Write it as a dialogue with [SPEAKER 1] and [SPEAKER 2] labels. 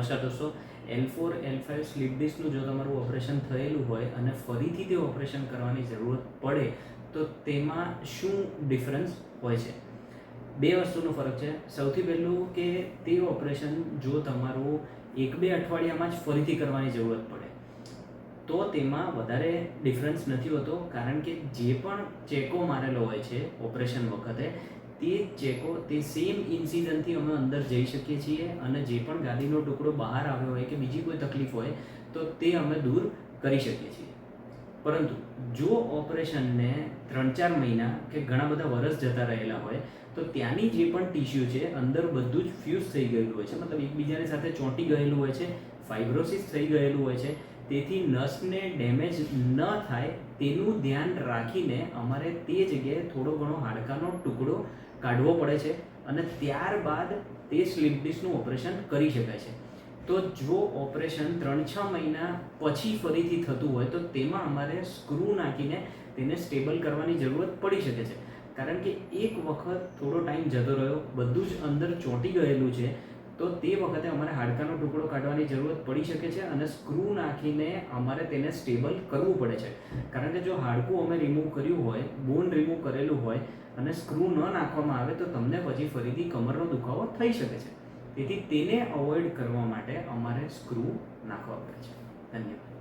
[SPEAKER 1] નમસ્કાર દોસ્તો L four L five slip ડિસ્કનું જો તમારું ઓપરેશન થયેલું હોય અને ફરીથી તે ઓપરેશન કરવાની જરૂરત પડે, તો તેમાં શું ડિફરન્સ હોય છે? બે વસ્તુનો ફરક છે. સૌથી પહેલું કે તે ઓપરેશન જો તમારું એક બે અઠવાડિયામાં જ ફરીથી કરવાની જરૂરત પડે, તો તેમાં વધારે ડિફરન્સ નથી હોતો, કારણ કે જે પણ ચેકો મારેલો હોય છે ઓપરેશન વખતે તે ચેકો તે સેમ ઇન્સિડન્ટથી અમે અંદર જઈ શકીએ છીએ અને જે પણ ગાદીનો ટુકડો બહાર આવ્યો હોય કે બીજી કોઈ તકલીફ હોય, તો તે અમે દૂર કરી શકીએ છીએ. પરંતુ જો ઓપરેશનને ત્રણ ચાર મહિના કે ઘણા બધા વરસ જતા રહેલા હોય, તો ત્યાંની જે પણ ટીશ્યુ છે, અંદર બધું જ ફ્યુઝ થઈ ગયેલું હોય છે. મતલબ એકબીજાની સાથે ચોંટી ગયેલું હોય છે ફાઇબ્રોસિસ થઈ ગયેલું હોય છે. તેથી નસને ડેમેજ ન થાય તેનું ધ્યાન રાખીને અમારે તે જગ્યાએ થોડો ઘણો હાડકાનો ટુકડો કાઢવો પડે છે અને ત્યારબાદ તે સ્લીપ ડિસ્કનું ઓપરેશન કરી શકાય છે. તો જો ઓપરેશન ત્રણ છ મહિના પછી ફરીથી થતું હોય તો તેમાં અમારે સ્ક્રૂ નાખીને તેને સ્ટેબલ કરવાની જરૂરત પડી શકે છે. કારણ કે એક વખત થોડો ટાઈમ જતો રહ્યો, બધું જ અંદર ચોંટી ગયેલું છે તો તે વખતે અમારે હાડકાનો ટુકડો કાઢવાની જરૂરત પડી શકે છે અને સ્ક્રૂ નાખીને અમારે તેને સ્ટેબલ કરવું પડે છે. કારણ કે જો હાડકું અમે રિમૂવ કર્યું હોય બોન રિમૂવ કરેલું હોય અને સ્ક્રૂ ન નાખવામાં આવે તો તમને પછી ફરીથી કમરનો દુખાવો થઈ શકે છે. તેથી તેને અવોઇડ કરવા માટે અમારે સ્ક્રૂ નાખવા પડે છે. ધન્યવાદ.